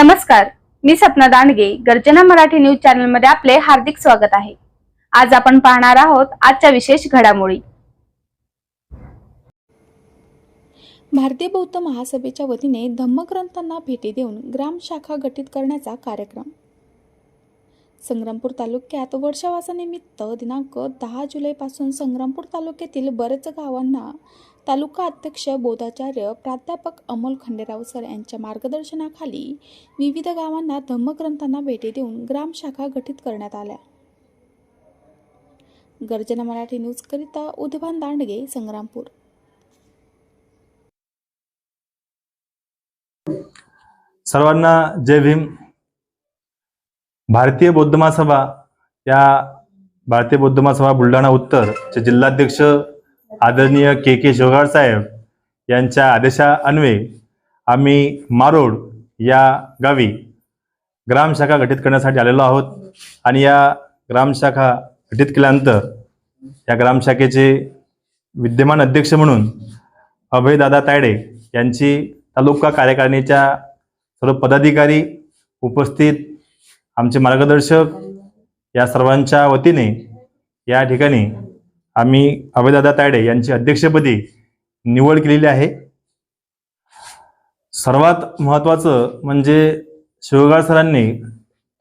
नमस्कार मी सपना दांडगे गर्जना मराठी न्यूज चॅनलमध्ये आपले हार्दिक स्वागत आहे. आज आपण पाहणार आहोत आजच्या विशेष घडामोडी. भारतीय बौद्ध महासभेच्या वतीने धम्मग्रंथांना भेटी देऊन ग्राम शाखा गठीत करण्याचा कार्यक्रम. संग्रामपूर तालुक्यात वर्षावासानिमित्त दिनांक दहा जुलैपासून संग्रामपूर तालुक्यातील बरेच गावांना तालुका अध्यक्ष बोधाचार्य प्राध्यापक अमोल खंडेराव सर यांच्या मार्गदर्शनाखाली विविध गावांना धम्मग्रंथांना भेटी देऊन ग्रामशाखा गठीत करण्यात आल्या. गर्जना मराठी न्यूजकरिता उद्भान दांडगे संग्रामपूर. सर्वांना जय भीम. भारतीय बौद्ध महासभा या भारतीय बौद्ध महासभा बुलढाणा उत्तर चे जिल्हाध्यक्ष आदरणीय के के शिवगाड साहेब यांच्या आदेशा अन्वये आम्ही मारोड या गावी ग्रामशाखा गठीत करण्यासाठी आलेलो आहोत. आणि या ग्रामशाखा गठीत केल्यानंतर या ग्रामशाखेचे विद्यमान अध्यक्ष म्हणून अभयदादा तायडे यांची तालुका कार्यकारिणीच्या सर्व पदाधिकारी उपस्थित आमचे मार्गदर्शक या सर्वांच्या वतीने या ठिकाणी आम्ही अभयदादा तायडे यांची अध्यक्षपदी निवड केलेली आहे. सर्वात महत्त्वाचं म्हणजे शिवगाळ सरांनी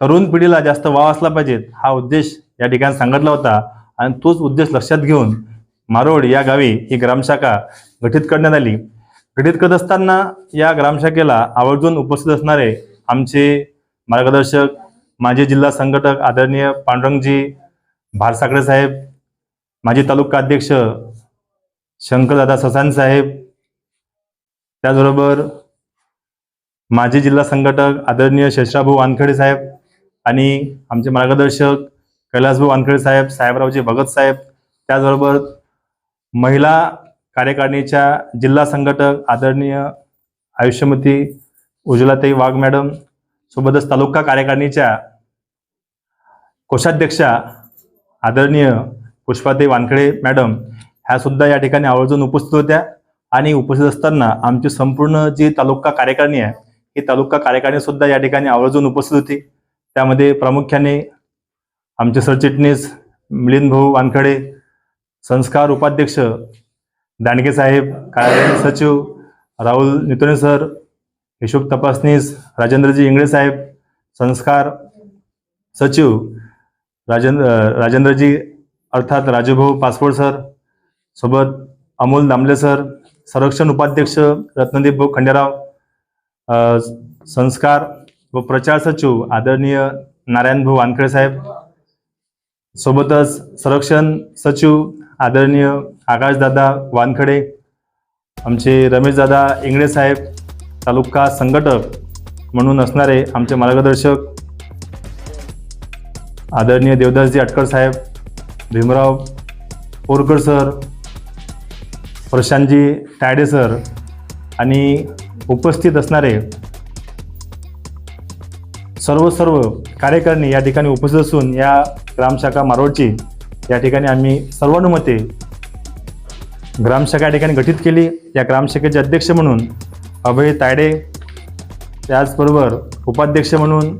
तरुण पिढीला जास्त वाव असला पाहिजे हा उद्देश या ठिकाणी सांगितला होता. आणि तोच उद्देश लक्षात घेऊन मारोड या गावी ही ग्रामशाखा गठीत करण्यात आली. गठीत करत असताना या ग्रामशाखेला आवर्जून उपस्थित असणारे आमचे मार्गदर्शक माजी जिल्हा संघटक आदरणीय पांडुरंगजी भारसाकडे साहेब माझे तालुका अध्यक्ष शंकरदादा ससान साहेब त्याचबरोबर माजी जिल्हा संघटक आदरणीय शेषराभाऊ वानखेडे साहेब आणि आमचे मार्गदर्शक कैलासभाऊ वानखेडे साहेब साहेबरावजी भगत साहेब त्याचबरोबर महिला कार्यकारिणीच्या जिल्हा संघटक आदरणीय आयुष्यमती उज्ज्वलाताई वाघ मॅडम सोबतच तालुका कार्यकारिणीच्या कोषाध्यक्षा आदरणीय पुष्पाताई वानखेडे मॅडम ह्या सुद्धा या ठिकाणी आवर्जून उपस्थित होत्या आणि उपस्थित असताना आमची संपूर्ण जी तालुका कार्यकारिणी आहे ही तालुका कार्यकारिणी सुद्धा या ठिकाणी आवर्जून उपस्थित होती. त्यामध्ये प्रामुख्याने आमचे सरचिटणीस मिलिंद भाऊ वानखडे संस्कार उपाध्यक्ष दांडगे साहेब कार्यकारी सचिव राहुल नितोने सर हिशोब तपासनीस राजेंद्रजी इंगळे साहेब संस्कार सचिव राजेंद्र राजेंद्रजी अर्थात राजूभाऊ पासपोर्ट सर सोबत अमोल दामले सर संरक्षण उपाध्यक्ष रत्नदीप भाऊ खंडेराव संस्कार व प्रचार सचिव आदरणीय नारायण भाऊ वानखेडे साहेब सोबतच संरक्षण सचिव आदरणीय आकाशदादा वानखडे आमचे रमेशदादा इंगळे साहेब तालुका संघटक म्हणून असणारे आमचे मार्गदर्शक आदरणीय देवदासजी अटकर साहेब भीमराव पोरकर सर प्रशांतजी तायडे सर आणि उपस्थित असणारे सर्व सर्व कार्यकारिणी या ठिकाणी उपस्थित असून या ग्रामशाखा मारोडची या ठिकाणी आम्ही सर्वानुमते ग्रामशाखा या ठिकाणी गठीत केली. या ग्रामशाखेचे अध्यक्ष म्हणून अभय तायडे त्याचबरोबर उपाध्यक्ष म्हणून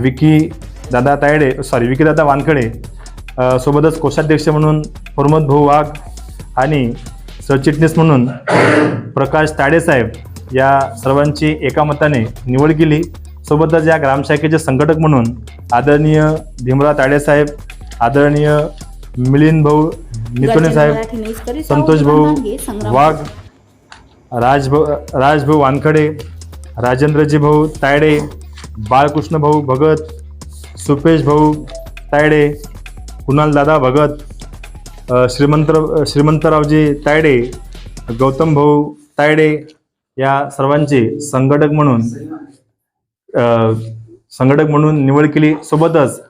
विकी दादा तायडे सॉरी विकी दादा वानखडे सोबतच कोषाध्यक्ष म्हणून प्रमोद भाऊ वाघ आणि सरचिटणीस म्हणून प्रकाश तायडे साहेब या सर्वांची एका मताने निवड केली. सोबतच या ग्रामशाखेचे संघटक म्हणून आदरणीय भीमराव तायडे साहेब आदरणीय मिलिंद भाऊ नितोणे साहेब संतोष भाऊ वाघ राजभाऊ राजभाऊ वानखडे राजेंद्रजी भाऊ तायडे बाळकृष्ण भाऊ भगत सुपेश भाऊ तायडे कुणाल दादा भगत श्रीमंत श्रीमंतरावजी तायडे गौतम भाऊ तायडे या सर्वांचे संघटक म्हणून संघटक म्हणून निवड केली. सोबतच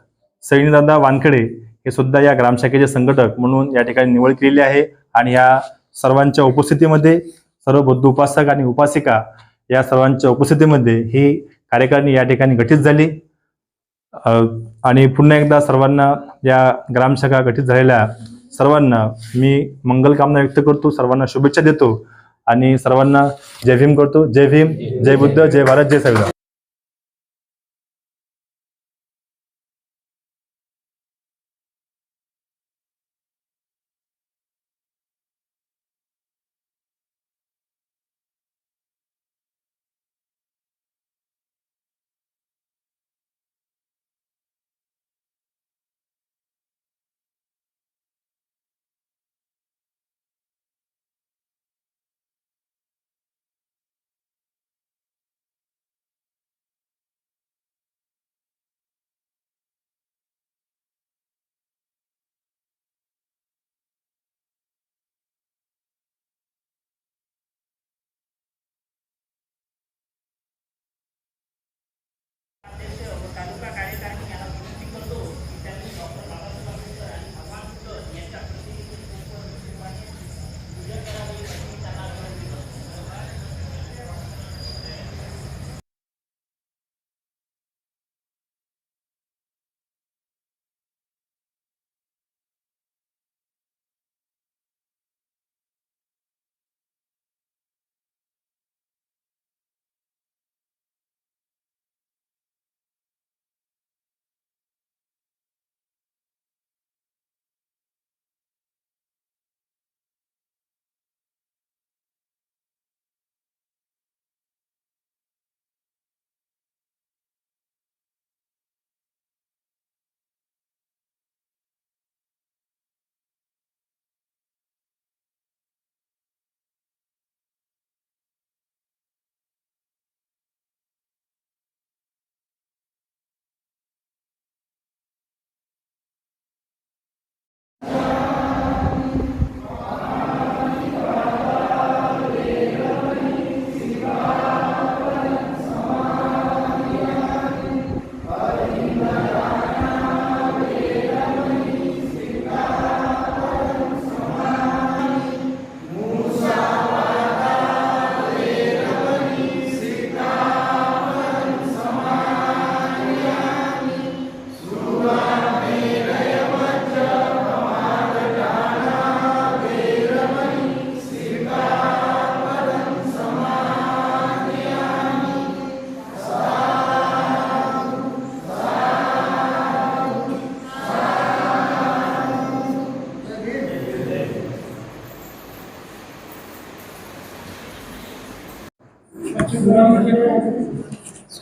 सैनीदादा वानखेडे हे सुद्धा या ग्रामशाखेचे संघटक म्हणून या ठिकाणी निवड केलेली आहे. आणि या सर्वांच्या उपस्थितीमध्ये सर्व बौद्ध उपासक आणि उपासिका या सर्वांच्या उपस्थितीमध्ये ही कार्यकारिणी या ठिकाणी गठीत झाली. आणि पुन्हा एकदा सर्वांना या ग्रामशाखा गठीत झालेल्या सर्वांना मी मंगलकामना व्यक्त करतो सर्वांना शुभेच्छा देतो आणि सर्वांना जय भीम करतो. जय भीम जय बुद्ध जय भारत जय संविधान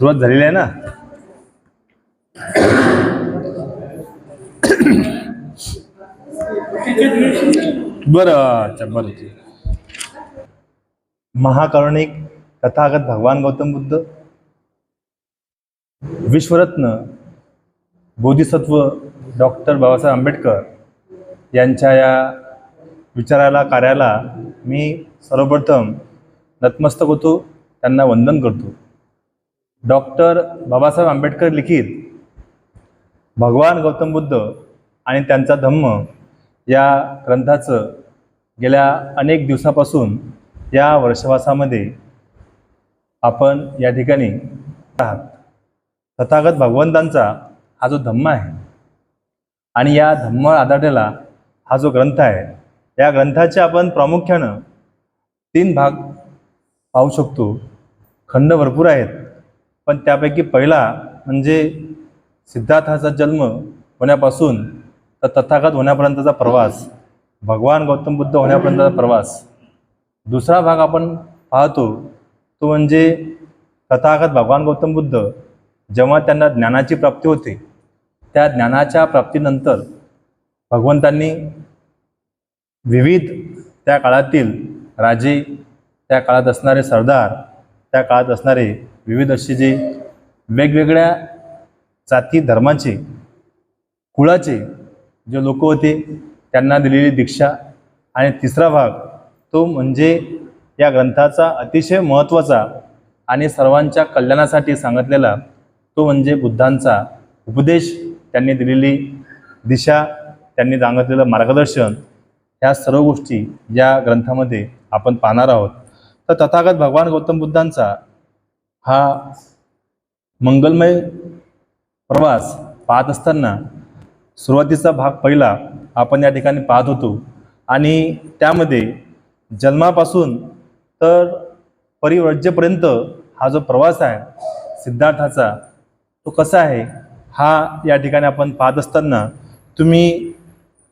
सुरुवात झालेली आहे ना? बरं अच्छा बर महाकारुणिक तथागत भगवान गौतम बुद्ध विश्वरत्न बोधिसत्व डॉक्टर बाबासाहेब आंबेडकर यांच्या या विचाराला कार्याला मी सर्वप्रथम नतमस्तक होतो त्यांना वंदन करतो. डॉक्टर बाबासाहेब आंबेडकर लिखित भगवान गौतम बुद्ध आणि त्यांचा धम्म या ग्रंथाचं गेल्या अनेक दिवसापासून या वर्षवासामध्ये आपण या ठिकाणी आहात. तथागत भगवंतांचा हा जो धम्म आहे आणि या धम्म आधारलेला हा जो ग्रंथ आहे या ग्रंथाचे आपण प्रामुख्यानं तीन भाग पाहू शकतो. खंड भरपूर आहेत. पण त्यापैकी पहिला म्हणजे सिद्धार्थाचा जन्म होण्यापासून तर तथागत होण्यापर्यंतचा प्रवास. भगवान गौतम बुद्ध होण्यापर्यंतचा प्रवास. दुसरा भाग आपण पाहतो तो म्हणजे तथागत भगवान गौतम बुद्ध जेव्हा त्यांना ज्ञानाची प्राप्ती होते त्या ज्ञानाच्या प्राप्तीनंतर भगवंतांनी विविध त्या काळातील राजे त्या काळात असणारे सरदार त्या काळात असणारे विविध असे जे वेगवेगळ्या जाती धर्माचे कुळाचे जे लोक होते त्यांना दिलेली दीक्षा. आणि तिसरा भाग तो म्हणजे या ग्रंथाचा अतिशय महत्त्वाचा आणि सर्वांच्या कल्याणासाठी सांगितलेला तो म्हणजे बुद्धांचा उपदेश. त्यांनी दिलेली दिशा त्यांनी सांगितलेलं मार्गदर्शन ह्या सर्व गोष्टी या ग्रंथामध्ये आपण पाहणार आहोत. तर तथागत भगवान गौतम बुद्धांचा हा मंगलमय प्रवास पाहत असताना सुरुवातीचा भाग पहिला आपण या ठिकाणी पाहत होतो. आणि त्यामध्ये जन्मापासून तर परिवर्ज्यपर्यंत हा जो प्रवास आहे सिद्धार्थाचा तो कसा आहे हा या ठिकाणी आपण पाहत असताना तुम्ही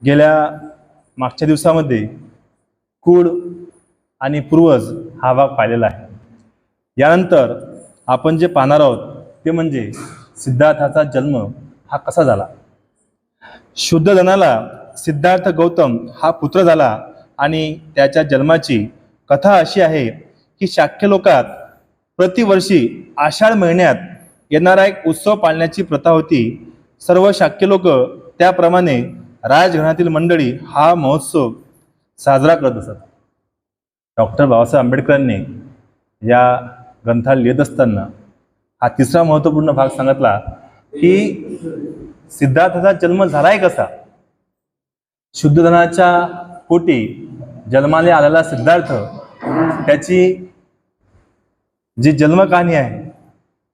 गेल्या मागच्या दिवसामध्ये कूड आणि पूर्वज हा भाग पाहिलेला आहे. यानंतर आपण जे पाहणार आहोत ते म्हणजे सिद्धार्थाचा जन्म हा कसा झाला? शुद्ध धनाला सिद्धार्थ गौतम हा पुत्र झाला आणि त्याच्या जन्माची कथा अशी आहे की शाक्य लोकात प्रतिवर्षी आषाढ महिन्यात येणारा एक उत्सव पाळण्याची प्रथा होती. सर्व शाक्य लोक त्याप्रमाणे राजघरातील मंडळी हा महोत्सव साजरा करत असत. डॉक्टर बाबासाहेब आंबेडकरांनी या ग्रंथाला लिहित असताना हा तिसरा महत्त्वपूर्ण भाग सांगितला की सिद्धार्थाचा जन्म झालाय कसा? शुद्धधनाच्या पोटी जन्माला आलेला सिद्धार्थ त्याची जी जन्मकहाणी आहे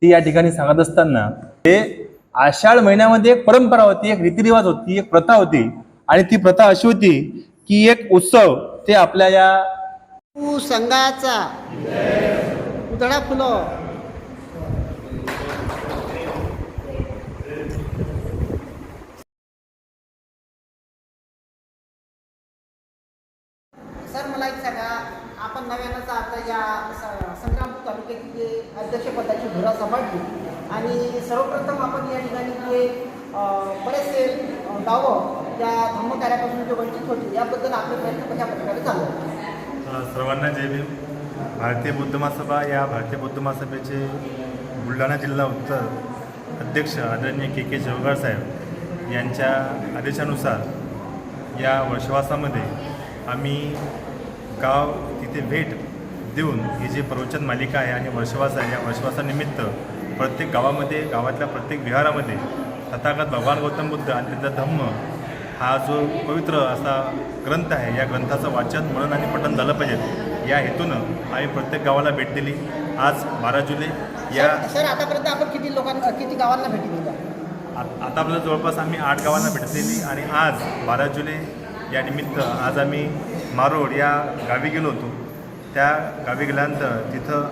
ती या ठिकाणी सांगत असताना ते आषाढ महिन्यामध्ये एक परंपरा होती एक रीतिरिवाज होती एक प्रथा होती आणि ती प्रथा अशी होती की एक उत्सव ते आपल्या या संघाचा. उधळा फुलं. सर मला एक सांगा. आपण नव्यानंच आता या संग्रामपूर तालुक्यातील जे अध्यक्षपदाची धुरा सांभाळली आणि सर्वप्रथम आपण या ठिकाणी जे बरेचसे गावं या धर्मकार्यापासून जे वंचित होते याबद्दल आपले प्रयत्न कशा प्रकारे चालू? सर्वांना जय भीम. भारतीय बौद्ध महासभा या भारतीय बौद्ध महासभेचे बुलढाणा जिल्हा उत्तर अध्यक्ष आदरणीय के के शेवगार साहेब यांच्या आदेशानुसार या वर्षवासामध्ये आम्ही गाव तिथे भेट देऊन ही जी प्रवचन मालिका आहे आणि वर्षवास आहे या वर्षवासानिमित्त प्रत्येक गावामध्ये गावातल्या प्रत्येक विहारामध्ये तथागत भगवान गौतम बुद्ध आणि त्यांचा धम्म हा जो पवित्र असा ग्रंथ आहे या ग्रंथाचं वाचन मनन आणि पठण झालं पाहिजे. या हेतूनं आम्ही प्रत्येक गावाला भेट दिली. आज बारा जुलै या सर- आतापर्यंत आपण किती लोकांना किती गावांना भेटी दिल्या? आ- आता आपल्याला जवळपास आम्ही आठ गावांना भेट दिली आणि आज बारा जुलै या निमित्त आज आम्ही मारोड या गावी गेलो होतो. त्या गावी गेल्यानंतर तिथं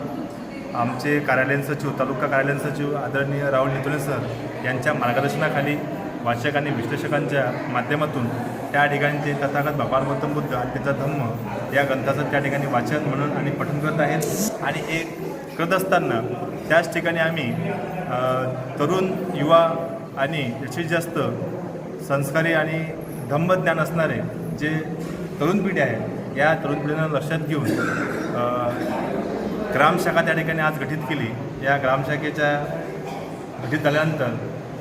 आमचे कार्यालयीन सचिव तालुका कार्यालयीन सचिव आदरणीय राहुल नितोले सर यांच्या मार्गदर्शनाखाली वाचक आणि विश्लेषकांच्या माध्यमातून त्या ठिकाणी ते तथागत भगवान गौतम बुद्ध आणि त्याचा धम्म या ग्रंथाचं त्या ठिकाणी वाचन म्हणून आणि पठण करत आहेत. आणि एक करत असताना त्याच ठिकाणी आम्ही तरुण युवा आणि जास्तीत जास्त संस्कारी आणि धम्मज्ञान असणारे जे तरुण पिढी आहे या तरुण पिढीनं लक्षात घेऊन ग्रामशाखा त्या ठिकाणी आज गठीत केली. या ग्रामशाखेच्या गठीत झाल्यानंतर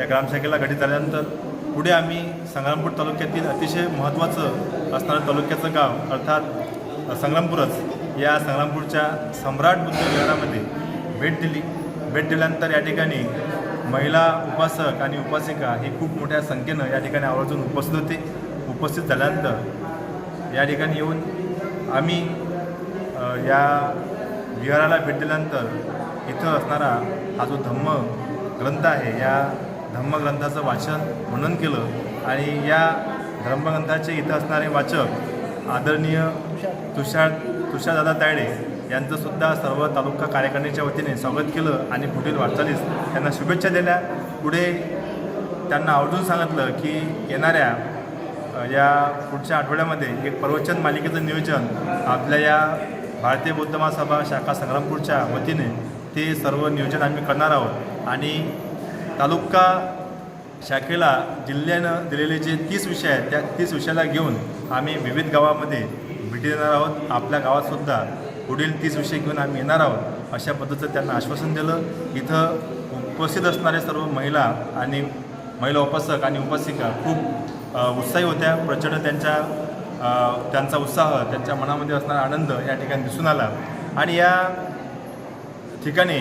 या ग्रामशाखेला गठीत झाल्यानंतर पुढे आम्ही संग्रामपूर तालुक्यातील अतिशय महत्त्वाचं असणारं तालुक्याचं गाव अर्थात संग्रामपूरच या संग्रामपूरच्या सम्राट बुद्ध विहारामध्ये भेट दिली. भेट दिल्यानंतर या ठिकाणी महिला उपासक आणि उपासिका ही खूप मोठ्या संख्येनं या ठिकाणी आवर्जून उपस्थित होते. उपस्थित झाल्यानंतर या ठिकाणी येऊन आम्ही या विहाराला भेट दिल्यानंतर इथं असणारा हा जो धम्म ग्रंथ आहे या धर्मग्रंथाचं वाचन मनन केलं आणि या धर्मग्रंथाचे इथं असणारे वाचक आदरणीय तुषार तुषारदादा तायडे यांचंसुद्धा सर्व तालुका कार्यकारिणीच्या वतीने स्वागत केलं आणि पुढील वाटचालीस त्यांना शुभेच्छा दिल्या. पुढे त्यांना आवर्जून सांगितलं की येणाऱ्या या पुढच्या आठवड्यामध्ये एक प्रवचन मालिकेचं नियोजन आपल्या या भारतीय बौद्ध महासभा शाखा संग्रामपूरच्या वतीने ते सर्व नियोजन आम्ही करणार आहोत. आणि तालुका शाखेला जिल्ह्यानं दिलेले जे तीस विषय आहेत त्या तीस विषयाला घेऊन आम्ही विविध गावामध्ये भेटी देणार आहोत. आपल्या गावातसुद्धा पुढील तीस विषय घेऊन आम्ही येणार आहोत अशा पद्धतीचं त्यांना आश्वासन दिलं. इथं उपस्थित असणारे सर्व महिला आणि महिला उपासक आणि उपासिका खूप उत्साही होत्या. प्रचंड त्यांच्या त्यांचा उत्साह त्यांच्या मनामध्ये असणारा आनंद या ठिकाणी दिसून आला. आणि या ठिकाणी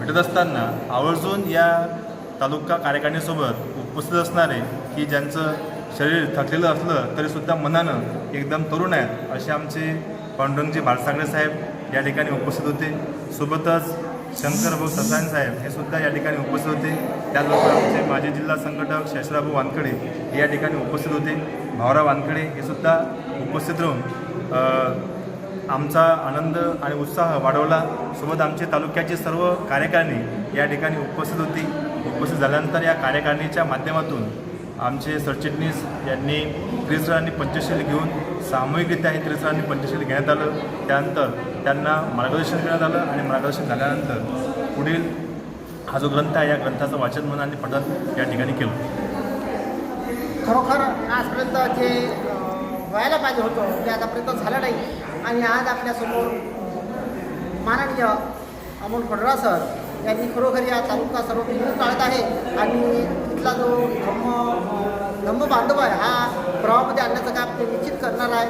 भेटत असताना आवर्जून या तालुका कार्यकारिणीसोबत उपस्थित असणारे की ज्यांचं शरीर थकलेलं असलं तरीसुद्धा मनानं एकदम तरुण आहेत असे आमचे पांडुरंगजी बाळसागरे साहेब या ठिकाणी उपस्थित होते. सोबतच शंकरभाऊ ससाण साहेब हे सुद्धा या ठिकाणी उपस्थित होते. त्याचबरोबर आमचे माजी जिल्हा संघटक शेषराभाऊ वानखडे हे या ठिकाणी उपस्थित होते. भावराव वानखडे हे सुद्धा उपस्थित राहून आमचा आनंद आणि उत्साह वाढवला. सोबत आमचे तालुक्याचे सर्व कार्यकारिणी या ठिकाणी उपस्थित होती. उपस्थित झाल्यानंतर या कार्यकारिणीच्या माध्यमातून आमचे सरचिटणीस यांनी त्रिसर आणि पंचशील घेऊन सामूहिकरित्या हे त्रिसर आणि पंचशील घेण्यात आलं. त्यानंतर त्यांना मार्गदर्शन करण्यात आलं आणि मार्गदर्शन झाल्यानंतर पुढील हा जो ग्रंथ आहे या ग्रंथाचं वाचन म्हणून आणि पठण या ठिकाणी केलं. खरोखर आजपर्यंत जे व्हायला पाहिजे होतं ते आतापर्यंत झालं नाही. आणि आज आपल्यासमोर माननीय अमोल फडरा सर यांनी खरोखर या तालुका सर्व पिंजून काढत आहे. आणि इथला जो धम्म धम्म बांधव आहे हा प्रवाहामध्ये आणण्याचं काम ते निश्चित करणार आहे.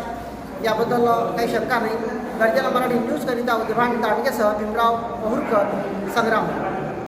याबद्दल काही शंका नाही. गरजेला मराठी न्यूज करिता उद्यभान दांडगेसह भीमराव पहुरकर संग्राम.